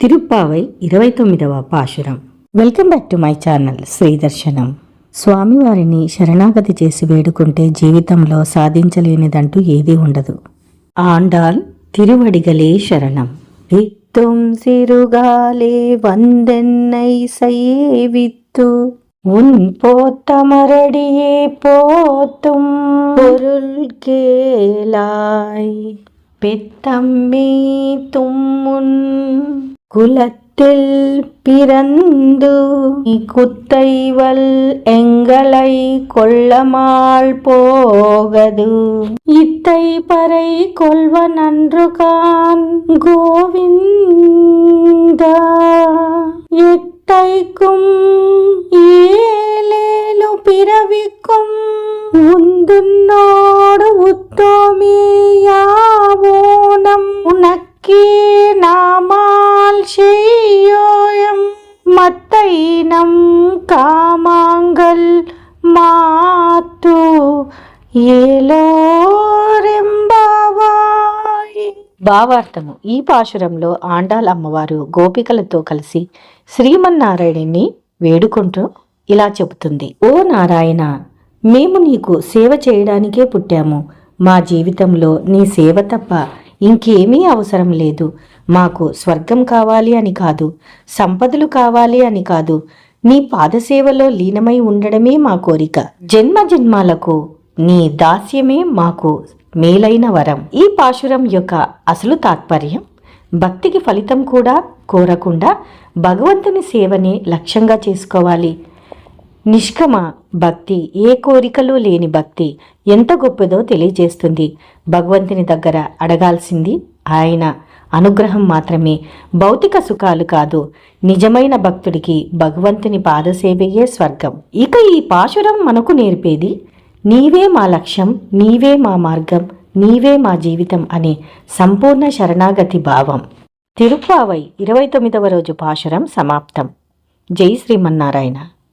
తిరుప్పావై ఇరవై తొమ్మిదవ పాశురం welcome back to my channel శ్రీదర్శనం స్వామివారిని శరణాగతి చేసి వేడుకుంటే జీవితంలో సాధించలేనిదంటూ ఏదీ ఉండదు ఆండాల్ తిరువడిగలే శరణం வித்தும் சிறுகாலே வந்தென்னை செய்வித்து உன் போத்தமரடியே போத்தும் பொருள் கேளாய் பெத்தம்மே தும்முன் குலத்தில் பிறந்து நீ குத்தைவல் எங்களை கொள்ளமாள் போகது. இத்தை பறை கொள்வ நன்றுகான் கோவிந்தா. எட்டைக்கும் ஏலேலு பிறவிக்கும் உந்துன்னோடு உத்தோமியாவோ. நாமால் செய்யோயம் மத்தைனம் காமாங்கல் மாத்து ఏలోరెంబావాయ్ భావార్థము ఈ పాశురంలో ఆండాల్ అమ్మవారు గోపికలతో కలిసి శ్రీమన్నారాయణుని వేడుకుంటూ ఇలా చెబుతుంది ఓ నారాయణ మేము నీకు సేవ చేయడానికే పుట్టాము మా జీవితంలో నీ సేవ తప్ప ఇంకేమీ అవసరం లేదు. మాకు స్వర్గం కావాలి అని కాదు సంపదలు కావాలి అని కాదు. నీ పాదసేవలో లీనమై ఉండడమే మా కోరిక. జన్మ జన్మాలకు నీ దాస్యమే మాకు మేలైన వరం. ఈ పాశురం యొక్క అసలు తాత్పర్యం భక్తికి ఫలితం కూడా కోరకుండా భగవంతుని సేవని లక్ష్యంగా చేసుకోవాలి. నిష్కమ భక్తి. ఏ కోరికలు లేని భక్తి ఎంత గొప్పదో తెలియజేస్తుంది. భగవంతుని దగ్గర అడగాల్సింది ఆయన. అనుగ్రహం మాత్రమే. భౌతిక సుఖాలు కాదు. నిజమైన భక్తుడికి భగవంతుని పాదసేవయే స్వర్గం. ఇక ఈ పాశురం మనకు నేర్పేది నీవే మా లక్ష్యం నీవే మా మార్గం నీవే మా జీవితం అనే సంపూర్ణ శరణాగతి భావం. తిరుప్పావై ఇరవై తొమ్మిదవ రోజు పాశురం సమాప్తం. జై శ్రీమన్నారాయణ.